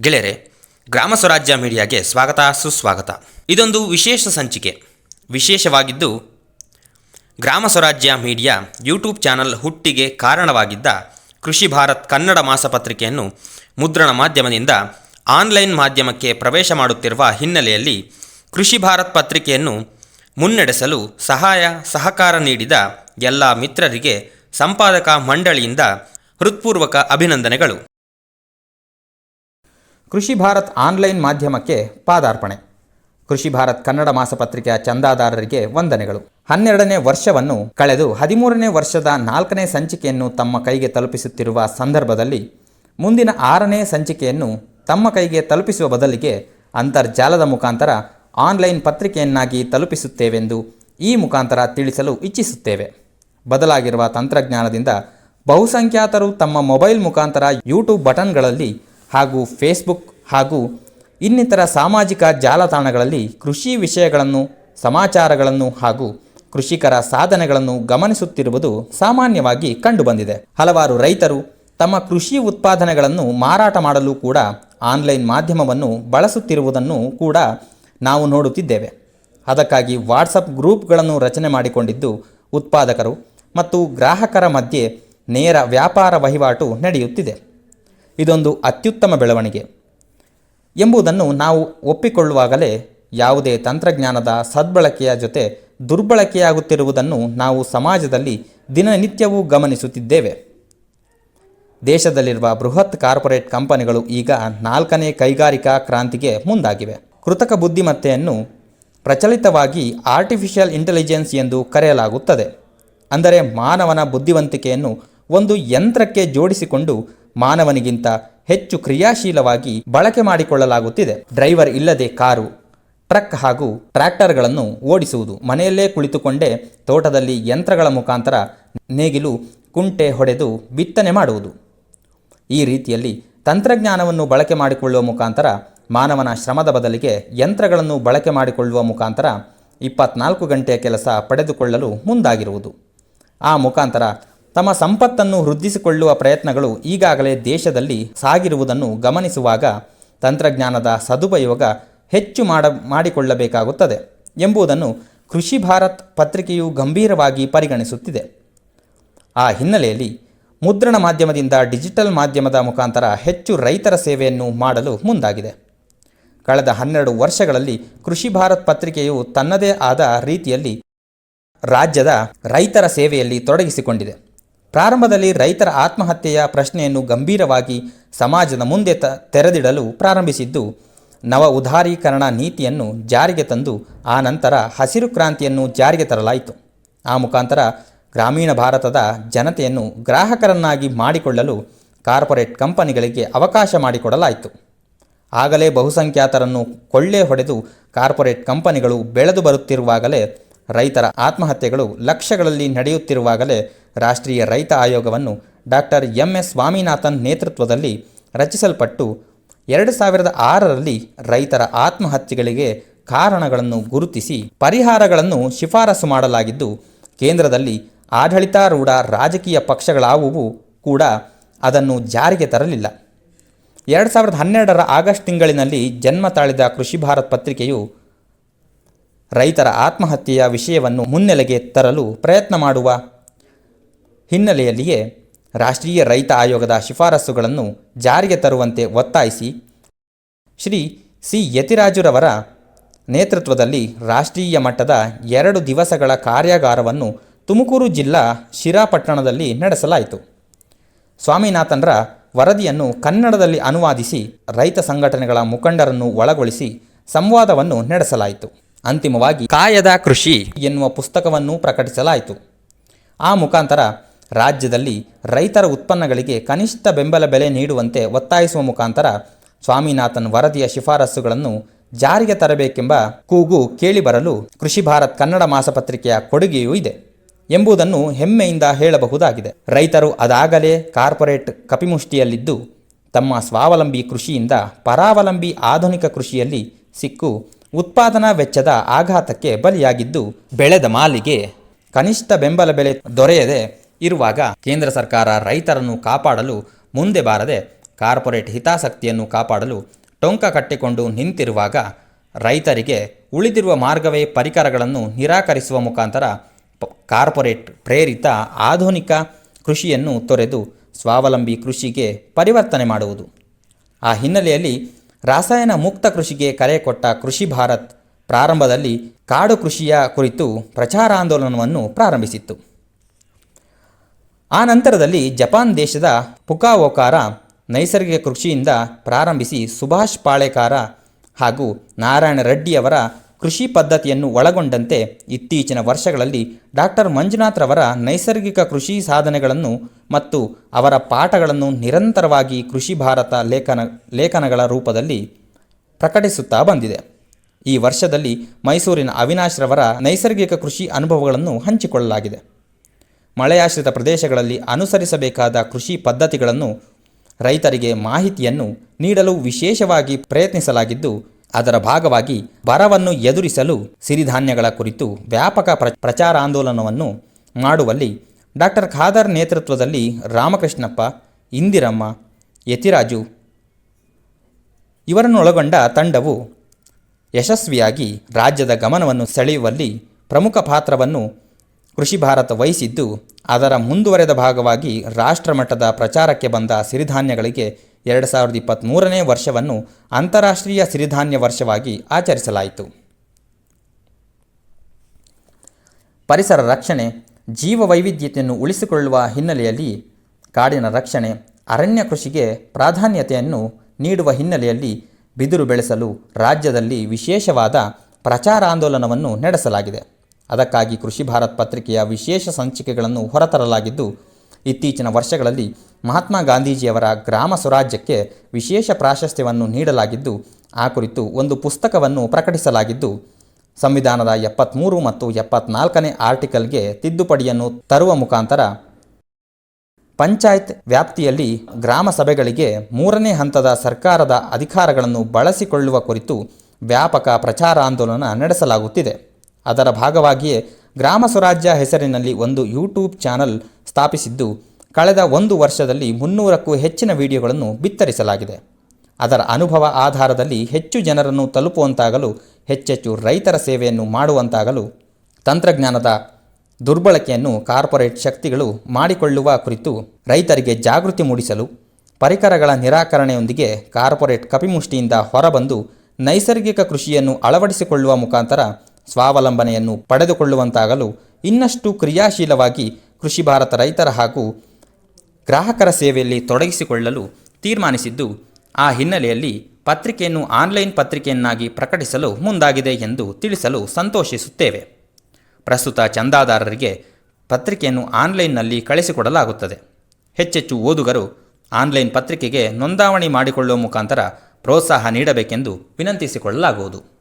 ಗೆಳೆಯರೆ, ಗ್ರಾಮ ಸ್ವರಾಜ್ಯ ಮೀಡಿಯಾಗೆ ಸ್ವಾಗತ, ಸುಸ್ವಾಗತ. ಇದೊಂದು ವಿಶೇಷ ಸಂಚಿಕೆ. ವಿಶೇಷವಾಗಿದ್ದು, Grama Swarajya media YouTube channel ಹುಟ್ಟಿಗೆ ಕಾರಣವಾಗಿದ್ದ ಕೃಷಿ ಭಾರತ್ ಕನ್ನಡ ಮಾಸಪತ್ರಿಕೆಯನ್ನು ಮುದ್ರಣ ಮಾಧ್ಯಮದಿಂದ ಆನ್ಲೈನ್ ಮಾಧ್ಯಮಕ್ಕೆ ಪ್ರವೇಶ ಮಾಡುತ್ತಿರುವ ಹಿನ್ನೆಲೆಯಲ್ಲಿ ಕೃಷಿ ಭಾರತ್ ಪತ್ರಿಕೆಯನ್ನು ಮುನ್ನಡೆಸಲು ಸಹಾಯ, ಸಹಕಾರ ನೀಡಿದ ಎಲ್ಲ ಮಿತ್ರರಿಗೆ ಸಂಪಾದಕ ಮಂಡಳಿಯಿಂದ ಹೃತ್ಪೂರ್ವಕ ಅಭಿನಂದನೆಗಳು. ಕೃಷಿ ಭಾರತ್ ಆನ್ಲೈನ್ ಮಾಧ್ಯಮಕ್ಕೆ ಪಾದಾರ್ಪಣೆ. ಕೃಷಿ ಭಾರತ್ ಕನ್ನಡ ಮಾಸಪತ್ರಿಕೆಯ ಚಂದಾದಾರರಿಗೆ ವಂದನೆಗಳು. ಹನ್ನೆರಡನೇ ವರ್ಷವನ್ನು ಕಳೆದು ಹದಿಮೂರನೇ ವರ್ಷದ ನಾಲ್ಕನೇ ಸಂಚಿಕೆಯನ್ನು ತಮ್ಮ ಕೈಗೆ ತಲುಪಿಸುತ್ತಿರುವ ಸಂದರ್ಭದಲ್ಲಿ ಮುಂದಿನ ಆರನೇ ಸಂಚಿಕೆಯನ್ನು ತಮ್ಮ ಕೈಗೆ ತಲುಪಿಸುವ ಬದಲಿಗೆ ಅಂತರ್ಜಾಲದ ಮುಖಾಂತರ ಆನ್ಲೈನ್ ಪತ್ರಿಕೆಯನ್ನಾಗಿ ತಲುಪಿಸುತ್ತೇವೆಂದು ಈ ಮುಖಾಂತರ ತಿಳಿಸಲು ಇಚ್ಛಿಸುತ್ತೇವೆ. ಬದಲಾಗಿರುವ ತಂತ್ರಜ್ಞಾನದಿಂದ ಬಹುಸಂಖ್ಯಾತರು ತಮ್ಮ ಮೊಬೈಲ್ ಮುಖಾಂತರ ಯೂಟ್ಯೂಬ್ ಬಟನ್ಗಳಲ್ಲಿ ಹಾಗೂ ಫೇಸ್ಬುಕ್ ಹಾಗೂ ಇನ್ನಿತರ ಸಾಮಾಜಿಕ ಜಾಲತಾಣಗಳಲ್ಲಿ ಕೃಷಿ ವಿಷಯಗಳನ್ನು, ಸಮಾಚಾರಗಳನ್ನು ಹಾಗೂ ಕೃಷಿಕರ ಸಾಧನೆಗಳನ್ನು ಗಮನಿಸುತ್ತಿರುವುದು ಸಾಮಾನ್ಯವಾಗಿ ಕಂಡುಬಂದಿದೆ. ಹಲವಾರು ರೈತರು ತಮ್ಮ ಕೃಷಿ ಉತ್ಪಾದನೆಗಳನ್ನು ಮಾರಾಟ ಮಾಡಲು ಕೂಡ ಆನ್ಲೈನ್ ಮಾಧ್ಯಮವನ್ನು ಬಳಸುತ್ತಿರುವುದನ್ನು ಕೂಡ ನಾವು ನೋಡುತ್ತಿದ್ದೇವೆ. ಅದಕ್ಕಾಗಿ ವಾಟ್ಸಪ್ ಗ್ರೂಪ್ಗಳನ್ನು ರಚನೆ ಮಾಡಿಕೊಂಡಿದ್ದು ಉತ್ಪಾದಕರು ಮತ್ತು ಗ್ರಾಹಕರ ಮಧ್ಯೆ ನೇರ ವ್ಯಾಪಾರ ವಹಿವಾಟು ನಡೆಯುತ್ತಿದೆ. ಇದೊಂದು ಅತ್ಯುತ್ತಮ ಬೆಳವಣಿಗೆ ಎಂಬುದನ್ನು ನಾವು ಒಪ್ಪಿಕೊಳ್ಳುವಾಗಲೇ ಯಾವುದೇ ತಂತ್ರಜ್ಞಾನದ ಸದ್ಬಳಕೆಯ ಜೊತೆ ದುರ್ಬಳಕೆಯಾಗುತ್ತಿರುವುದನ್ನು ನಾವು ಸಮಾಜದಲ್ಲಿ ದಿನನಿತ್ಯವೂ ಗಮನಿಸುತ್ತಿದ್ದೇವೆ. ದೇಶದಲ್ಲಿರುವ ಬೃಹತ್ ಕಾರ್ಪೊರೇಟ್ ಕಂಪನಿಗಳು ಈಗ ನಾಲ್ಕನೇ ಕೈಗಾರಿಕಾ ಕ್ರಾಂತಿಗೆ ಮುಂದಾಗಿವೆ. ಕೃತಕ ಬುದ್ಧಿಮತ್ತೆಯನ್ನು ಪ್ರಚಲಿತವಾಗಿ ಆರ್ಟಿಫಿಷಿಯಲ್ ಇಂಟೆಲಿಜೆನ್ಸ್ ಎಂದು ಕರೆಯಲಾಗುತ್ತದೆ. ಅಂದರೆ ಮಾನವನ ಬುದ್ಧಿವಂತಿಕೆಯನ್ನು ಒಂದು ಯಂತ್ರಕ್ಕೆ ಜೋಡಿಸಿಕೊಂಡು ಮಾನವನಿಗಿಂತ ಹೆಚ್ಚು ಕ್ರಿಯಾಶೀಲವಾಗಿ ಬಳಕೆ ಮಾಡಿಕೊಳ್ಳಲಾಗುತ್ತಿದೆ. ಡ್ರೈವರ್ ಇಲ್ಲದೆ ಕಾರು, ಟ್ರಕ್ ಹಾಗೂ ಟ್ರ್ಯಾಕ್ಟರ್ಗಳನ್ನು ಓಡಿಸುವುದು, ಮನೆಯಲ್ಲೇ ಕುಳಿತುಕೊಂಡೇ ತೋಟದಲ್ಲಿ ಯಂತ್ರಗಳ ಮುಖಾಂತರ ನೇಗಿಲು, ಕುಂಟೆ ಹೊಡೆದು ಬಿತ್ತನೆ ಮಾಡುವುದು. ಈ ರೀತಿಯಲ್ಲಿ ತಂತ್ರಜ್ಞಾನವನ್ನು ಬಳಕೆ ಮಾಡಿಕೊಳ್ಳುವ ಮುಖಾಂತರ, ಮಾನವನ ಶ್ರಮದ ಬದಲಿಗೆ ಯಂತ್ರಗಳನ್ನು ಬಳಕೆ ಮಾಡಿಕೊಳ್ಳುವ ಮುಖಾಂತರ ಇಪ್ಪತ್ನಾಲ್ಕು ಗಂಟೆಯ ಕೆಲಸ ಪಡೆದುಕೊಳ್ಳಲು ಮುಂದಾಗಿರುವುದು. ಆ ಮುಖಾಂತರ ತಮ್ಮ ಸಂಪತ್ತನ್ನು ವೃದ್ಧಿಸಿಕೊಳ್ಳುವ ಪ್ರಯತ್ನಗಳು ಈಗಾಗಲೇ ದೇಶದಲ್ಲಿ ಸಾಗಿರುವುದನ್ನು ಗಮನಿಸುವಾಗ ತಂತ್ರಜ್ಞಾನದ ಸದುಪಯೋಗ ಹೆಚ್ಚು ಮಾಡ ಮಾಡಿಕೊಳ್ಳಬೇಕಾಗುತ್ತದೆ ಎಂಬುದನ್ನು ಕೃಷಿ ಭಾರತ್ ಪತ್ರಿಕೆಯು ಗಂಭೀರವಾಗಿ ಪರಿಗಣಿಸುತ್ತಿದೆ. ಆ ಹಿನ್ನೆಲೆಯಲ್ಲಿ ಮುದ್ರಣ ಮಾಧ್ಯಮದಿಂದ ಡಿಜಿಟಲ್ ಮಾಧ್ಯಮದ ಮುಖಾಂತರ ಹೆಚ್ಚು ರೈತರ ಸೇವೆಯನ್ನು ಮಾಡಲು ಮುಂದಾಗಿದೆ. ಕಳೆದ ಹನ್ನೆರಡು ವರ್ಷಗಳಲ್ಲಿ ಕೃಷಿ ಭಾರತ್ ಪತ್ರಿಕೆಯು ತನ್ನದೇ ಆದ ರೀತಿಯಲ್ಲಿ ರಾಜ್ಯದ ರೈತರ ಸೇವೆಯಲ್ಲಿ ತೊಡಗಿಸಿಕೊಂಡಿದೆ. ಪ್ರಾರಂಭದಲ್ಲಿ ರೈತರ ಆತ್ಮಹತ್ಯೆಯ ಪ್ರಶ್ನೆಯನ್ನು ಗಂಭೀರವಾಗಿ ಸಮಾಜದ ಮುಂದೆ ತ, ತೆರೆದಿಡಲು ಪ್ರಾರಂಭಿಸಿದ್ದು, ನವ ಉದಾರೀಕರಣ ನೀತಿಯನ್ನು ಜಾರಿಗೆ ತಂದು, ಆ ನಂತರ ಹಸಿರು ಕ್ರಾಂತಿಯನ್ನು ಜಾರಿಗೆ ತರಲಾಯಿತು. ಆ ಮುಖಾಂತರ ಗ್ರಾಮೀಣ ಭಾರತದ ಜನತೆಯನ್ನು ಗ್ರಾಹಕರನ್ನಾಗಿ ಮಾಡಿಕೊಳ್ಳಲು ಕಾರ್ಪೊರೇಟ್ ಕಂಪನಿಗಳಿಗೆ ಅವಕಾಶ ಮಾಡಿಕೊಡಲಾಯಿತು. ಆಗಲೇ ಬಹುಸಂಖ್ಯಾತರನ್ನು ಕೊಳ್ಳೆ ಹೊಡೆದು ಕಾರ್ಪೊರೇಟ್ ಕಂಪನಿಗಳು ಬೆಳೆದು ಬರುತ್ತಿರುವಾಗಲೇ ರೈತರ ಆತ್ಮಹತ್ಯೆಗಳು ಲಕ್ಷಗಳಲ್ಲಿ ನಡೆಯುತ್ತಿರುವಾಗಲೇ ರಾಷ್ಟ್ರೀಯ ರೈತ ಆಯೋಗವನ್ನು ಡಾಕ್ಟರ್ ಎಂ ಎಸ್ ಸ್ವಾಮಿನಾಥನ್ ನೇತೃತ್ವದಲ್ಲಿ ರಚಿಸಲ್ಪಟ್ಟು ಎರಡು ಸಾವಿರದ ಆರರಲ್ಲಿ ರೈತರ ಆತ್ಮಹತ್ಯೆಗಳಿಗೆ ಕಾರಣಗಳನ್ನು ಗುರುತಿಸಿ ಪರಿಹಾರಗಳನ್ನು ಶಿಫಾರಸು ಮಾಡಲಾಗಿದ್ದು, ಕೇಂದ್ರದಲ್ಲಿ ಆಡಳಿತಾರೂಢ ರಾಜಕೀಯ ಪಕ್ಷಗಳಾವುವು ಕೂಡ ಅದನ್ನು ಜಾರಿಗೆ ತರಲಿಲ್ಲ. ಎರಡು ಸಾವಿರದ ಹನ್ನೆರಡರ ಆಗಸ್ಟ್ ತಿಂಗಳಿನಲ್ಲಿ ಜನ್ಮ ತಾಳಿದ ಕೃಷಿ ಭಾರತ್ ಪತ್ರಿಕೆಯು ರೈತರ ಆತ್ಮಹತ್ಯೆಯ ವಿಷಯವನ್ನು ಮುನ್ನೆಲೆಗೆ ತರಲು ಪ್ರಯತ್ನ ಮಾಡುವ ಹಿನ್ನೆಲೆಯಲ್ಲಿಯೇ ರಾಷ್ಟ್ರೀಯ ರೈತ ಆಯೋಗದ ಶಿಫಾರಸುಗಳನ್ನು ಜಾರಿಗೆ ತರುವಂತೆ ಒತ್ತಾಯಿಸಿ ಶ್ರೀ ಸಿ ಯತಿರಾಜುರವರ ನೇತೃತ್ವದಲ್ಲಿ ರಾಷ್ಟ್ರೀಯ ಮಟ್ಟದ ಎರಡು ದಿವಸಗಳ ಕಾರ್ಯಾಗಾರವನ್ನು ತುಮಕೂರು ಜಿಲ್ಲಾ ಶಿರಾಪಟ್ಟಣದಲ್ಲಿ ನಡೆಸಲಾಯಿತು. ಸ್ವಾಮಿನಾಥನ್ರ ವರದಿಯನ್ನು ಕನ್ನಡದಲ್ಲಿ ಅನುವಾದಿಸಿ ರೈತ ಸಂಘಟನೆಗಳ ಮುಖಂಡರನ್ನು ಒಳಗೊಳಿಸಿ ಸಂವಾದವನ್ನು ನಡೆಸಲಾಯಿತು. ಅಂತಿಮವಾಗಿ ಕಾಯದ ಕೃಷಿ ಎನ್ನುವ ಪುಸ್ತಕವನ್ನು ಪ್ರಕಟಿಸಲಾಯಿತು. ಆ ಮುಖಾಂತರ ರಾಜ್ಯದಲ್ಲಿ ರೈತರ ಉತ್ಪನ್ನಗಳಿಗೆ ಕನಿಷ್ಠ ಬೆಂಬಲ ಬೆಲೆ ನೀಡುವಂತೆ ಒತ್ತಾಯಿಸುವ ಮುಖಾಂತರ ಸ್ವಾಮಿನಾಥನ್ ವರದಿಯ ಶಿಫಾರಸುಗಳನ್ನು ಜಾರಿಗೆ ತರಬೇಕೆಂಬ ಕೂಗು ಕೇಳಿಬರಲು ಕೃಷಿ ಭಾರತ್ ಕನ್ನಡ ಮಾಸಪತ್ರಿಕೆಯ ಕೊಡುಗೆಯೂ ಇದೆ ಎಂಬುದನ್ನು ಹೆಮ್ಮೆಯಿಂದ ಹೇಳಬಹುದಾಗಿದೆ. ರೈತರು ಅದಾಗಲೇ ಕಾರ್ಪೊರೇಟ್ ಕಪಿಮುಷ್ಟಿಯಲ್ಲಿದ್ದು, ತಮ್ಮ ಸ್ವಾವಲಂಬಿ ಕೃಷಿಯಿಂದ ಪರಾವಲಂಬಿ ಆಧುನಿಕ ಕೃಷಿಯಲ್ಲಿ ಸಿಕ್ಕು ಉತ್ಪಾದನಾ ವೆಚ್ಚದ ಆಘಾತಕ್ಕೆ ಬಲಿಯಾಗಿದ್ದು, ಬೆಳೆದ ಮಾಲಿಗೆ ಕನಿಷ್ಠ ಬೆಂಬಲ ಬೆಲೆ ದೊರೆಯದೆ ಇರುವಾಗ ಕೇಂದ್ರ ಸರ್ಕಾರ ರೈತರನ್ನು ಕಾಪಾಡಲು ಮುಂದೆ ಬಾರದೆ ಕಾರ್ಪೊರೇಟ್ ಹಿತಾಸಕ್ತಿಯನ್ನು ಕಾಪಾಡಲು ಟೊಂಕ ಕಟ್ಟಿಕೊಂಡು ನಿಂತಿರುವಾಗ ರೈತರಿಗೆ ಉಳಿದಿರುವ ಮಾರ್ಗವೇ ಪರಿಕರಗಳನ್ನು ನಿರಾಕರಿಸುವ ಮುಖಾಂತರ ಕಾರ್ಪೊರೇಟ್ ಪ್ರೇರಿತ ಆಧುನಿಕ ಕೃಷಿಯನ್ನು ತೊರೆದು ಸ್ವಾವಲಂಬಿ ಕೃಷಿಗೆ ಪರಿವರ್ತನೆ ಮಾಡುವುದು. ಆ ಹಿನ್ನೆಲೆಯಲ್ಲಿ ರಾಸಾಯನ ಮುಕ್ತ ಕೃಷಿಗೆ ಕರೆ ಕೊಟ್ಟ ಕೃಷಿ ಭಾರತ್ ಪ್ರಾರಂಭದಲ್ಲಿ ಕಾಡು ಕೃಷಿಯ ಕುರಿತು ಪ್ರಚಾರಾಂದೋಲನವನ್ನು ಪ್ರಾರಂಭಿಸಿತ್ತು. ಆ ನಂತರದಲ್ಲಿ ಜಪಾನ್ ದೇಶದ ಪುಕಾವೋಕಾರ ನೈಸರ್ಗಿಕ ಕೃಷಿಯಿಂದ ಪ್ರಾರಂಭಿಸಿ ಸುಭಾಷ್ ಪಾಳೇಕಾರ ಹಾಗೂ ನಾರಾಯಣ ರೆಡ್ಡಿಯವರ ಕೃಷಿ ಪದ್ಧತಿಯನ್ನು ಒಳಗೊಂಡಂತೆ ಇತ್ತೀಚಿನ ವರ್ಷಗಳಲ್ಲಿ ಡಾಕ್ಟರ್ ಮಂಜುನಾಥ್ ರವರ ನೈಸರ್ಗಿಕ ಕೃಷಿ ಸಾಧನೆಗಳನ್ನು ಮತ್ತು ಅವರ ಪಾಠಗಳನ್ನು ನಿರಂತರವಾಗಿ ಕೃಷಿ ಭಾರತ ಲೇಖನ, ಲೇಖನಗಳ ರೂಪದಲ್ಲಿ ಪ್ರಕಟಿಸುತ್ತಾ ಬಂದಿದೆ. ಈ ವರ್ಷದಲ್ಲಿ ಮೈಸೂರಿನ ಅವಿನಾಶ್ ರವರ ನೈಸರ್ಗಿಕ ಕೃಷಿ ಅನುಭವಗಳನ್ನು ಹಂಚಿಕೊಳ್ಳಲಾಗಿದೆ. ಮಳೆಯಾಶ್ರಿತ ಪ್ರದೇಶಗಳಲ್ಲಿ ಅನುಸರಿಸಬೇಕಾದ ಕೃಷಿ ಪದ್ಧತಿಗಳನ್ನು ರೈತರಿಗೆ ಮಾಹಿತಿಯನ್ನು ನೀಡಲು ವಿಶೇಷವಾಗಿ ಪ್ರಯತ್ನಿಸಲಾಗಿದ್ದು, ಅದರ ಭಾಗವಾಗಿ ಬರವನ್ನು ಎದುರಿಸಲು ಸಿರಿಧಾನ್ಯಗಳ ಕುರಿತು ವ್ಯಾಪಕ ಪ್ರ ಪ್ರಚಾರಾಂದೋಲನವನ್ನು ಮಾಡುವಲ್ಲಿ ಡಾಕ್ಟರ್ ಖಾದರ್ ನೇತೃತ್ವದಲ್ಲಿ ರಾಮಕೃಷ್ಣಪ್ಪ, ಇಂದಿರಮ್ಮ, ಯತಿರಾಜು ಇವರನ್ನೊಳಗೊಂಡ ತಂಡವು ಯಶಸ್ವಿಯಾಗಿ ರಾಜ್ಯದ ಗಮನವನ್ನು ಸೆಳೆಯುವಲ್ಲಿ ಪ್ರಮುಖ ಪಾತ್ರವನ್ನು ಕೃಷಿ ಭಾರತ ವಹಿಸಿದ್ದು, ಅದರ ಮುಂದುವರೆದ ಭಾಗವಾಗಿ ರಾಷ್ಟ್ರಮಟ್ಟದ ಪ್ರಚಾರಕ್ಕೆ ಬಂದ ಸಿರಿಧಾನ್ಯಗಳಿಗೆ ಎರಡು ಸಾವಿರದ ಇಪ್ಪತ್ತ್ಮೂರನೇ ವರ್ಷವನ್ನು ಅಂತಾರಾಷ್ಟ್ರೀಯ ಸಿರಿಧಾನ್ಯ ವರ್ಷವಾಗಿ ಆಚರಿಸಲಾಯಿತು. ಪರಿಸರ ರಕ್ಷಣೆ ಜೀವ ವೈವಿಧ್ಯತೆಯನ್ನು ಉಳಿಸಿಕೊಳ್ಳುವ ಹಿನ್ನೆಲೆಯಲ್ಲಿ ಕಾಡಿನ ರಕ್ಷಣೆ, ಅರಣ್ಯ ಕೃಷಿಗೆ ಪ್ರಾಧಾನ್ಯತೆಯನ್ನು ನೀಡುವ ಹಿನ್ನೆಲೆಯಲ್ಲಿ ಬಿದಿರು ಬೆಳೆಸಲು ರಾಜ್ಯದಲ್ಲಿ ವಿಶೇಷವಾದ ಪ್ರಚಾರಾಂದೋಲನವನ್ನು ನಡೆಸಲಾಗಿದೆ. ಅದಕ್ಕಾಗಿ ಕೃಷಿ ಭಾರತ್ ಪತ್ರಿಕೆಯ ವಿಶೇಷ ಸಂಚಿಕೆಗಳನ್ನು ಹೊರತರಲಾಗಿದ್ದು, ಇತ್ತೀಚಿನ ವರ್ಷಗಳಲ್ಲಿ ಮಹಾತ್ಮ ಗಾಂಧೀಜಿಯವರ ಗ್ರಾಮ ಸ್ವರಾಜ್ಯಕ್ಕೆ ವಿಶೇಷ ಪ್ರಾಶಸ್ತ್ಯವನ್ನು ನೀಡಲಾಗಿದ್ದು, ಆ ಕುರಿತು ಒಂದು ಪುಸ್ತಕವನ್ನು ಪ್ರಕಟಿಸಲಾಗಿದ್ದು, ಸಂವಿಧಾನದ ಎಪ್ಪತ್ತ್ಮೂರು ಮತ್ತು ಎಪ್ಪತ್ನಾಲ್ಕನೇ ಆರ್ಟಿಕಲ್ಗೆ ತಿದ್ದುಪಡಿಯನ್ನು ತರುವ ಮುಖಾಂತರ ಪಂಚಾಯತ್ ವ್ಯಾಪ್ತಿಯಲ್ಲಿ ಗ್ರಾಮ ಸಭೆಗಳಿಗೆ ಮೂರನೇ ಹಂತದ ಸರ್ಕಾರದ ಅಧಿಕಾರಗಳನ್ನು ಬಳಸಿಕೊಳ್ಳುವ ಕುರಿತು ವ್ಯಾಪಕ ಪ್ರಚಾರಾಂದೋಲನ ನಡೆಸಲಾಗುತ್ತಿದೆ. ಅದರ ಭಾಗವಾಗಿಯೇ ಗ್ರಾಮ ಸ್ವರಾಜ್ಯ ಹೆಸರಿನಲ್ಲಿ ಒಂದು ಯೂಟ್ಯೂಬ್ ಚಾನಲ್ ಸ್ಥಾಪಿಸಿದ್ದು, ಕಳೆದ ಒಂದು ವರ್ಷದಲ್ಲಿ ಮುನ್ನೂರಕ್ಕೂ ಹೆಚ್ಚಿನ ವಿಡಿಯೋಗಳನ್ನು ಬಿತ್ತರಿಸಲಾಗಿದೆ. ಅದರ ಅನುಭವ ಆಧಾರದಲ್ಲಿ ಹೆಚ್ಚು ಜನರನ್ನು ತಲುಪುವಂತಾಗಲು, ಹೆಚ್ಚೆಚ್ಚು ರೈತರ ಸೇವೆಯನ್ನು ಮಾಡುವಂತಾಗಲು, ತಂತ್ರಜ್ಞಾನದ ದುರ್ಬಳಕೆಯನ್ನು ಕಾರ್ಪೊರೇಟ್ ಶಕ್ತಿಗಳು ಮಾಡಿಕೊಳ್ಳುವ ಕುರಿತು ರೈತರಿಗೆ ಜಾಗೃತಿ ಮೂಡಿಸಲು, ಪರಿಕರಗಳ ನಿರಾಕರಣೆಯೊಂದಿಗೆ ಕಾರ್ಪೊರೇಟ್ ಕಪಿಮುಷ್ಟಿಯಿಂದ ಹೊರಬಂದು ನೈಸರ್ಗಿಕ ಕೃಷಿಯನ್ನು ಅಳವಡಿಸಿಕೊಳ್ಳುವ ಮುಖಾಂತರ ಸ್ವಾವಲಂಬನೆಯನ್ನು ಪಡೆದುಕೊಳ್ಳುವಂತಾಗಲು ಇನ್ನಷ್ಟು ಕ್ರಿಯಾಶೀಲವಾಗಿ ಕೃಷಿ ಭಾರತ ರೈತರ ಹಾಗೂ ಗ್ರಾಹಕರ ಸೇವೆಯಲ್ಲಿ ತೊಡಗಿಸಿಕೊಳ್ಳಲು ತೀರ್ಮಾನಿಸಿದ್ದು, ಆ ಹಿನ್ನೆಲೆಯಲ್ಲಿ ಪತ್ರಿಕೆಯನ್ನು ಆನ್ಲೈನ್ ಪತ್ರಿಕೆಯನ್ನಾಗಿ ಪ್ರಕಟಿಸಲು ಮುಂದಾಗಿದೆ ಎಂದು ತಿಳಿಸಲು ಸಂತೋಷಿಸುತ್ತೇವೆ. ಪ್ರಸ್ತುತ ಚಂದಾದಾರರಿಗೆ ಪತ್ರಿಕೆಯನ್ನು ಆನ್ಲೈನ್ನಲ್ಲಿ ಕಳಿಸಿಕೊಡಲಾಗುತ್ತದೆ. ಹೆಚ್ಚೆಚ್ಚು ಓದುಗರು ಆನ್ಲೈನ್ ಪತ್ರಿಕೆಗೆ ನೋಂದಾವಣಿ ಮಾಡಿಕೊಳ್ಳುವ ಮುಖಾಂತರ ಪ್ರೋತ್ಸಾಹ ನೀಡಬೇಕೆಂದು ವಿನಂತಿಸಿಕೊಳ್ಳಲಾಗುವುದು.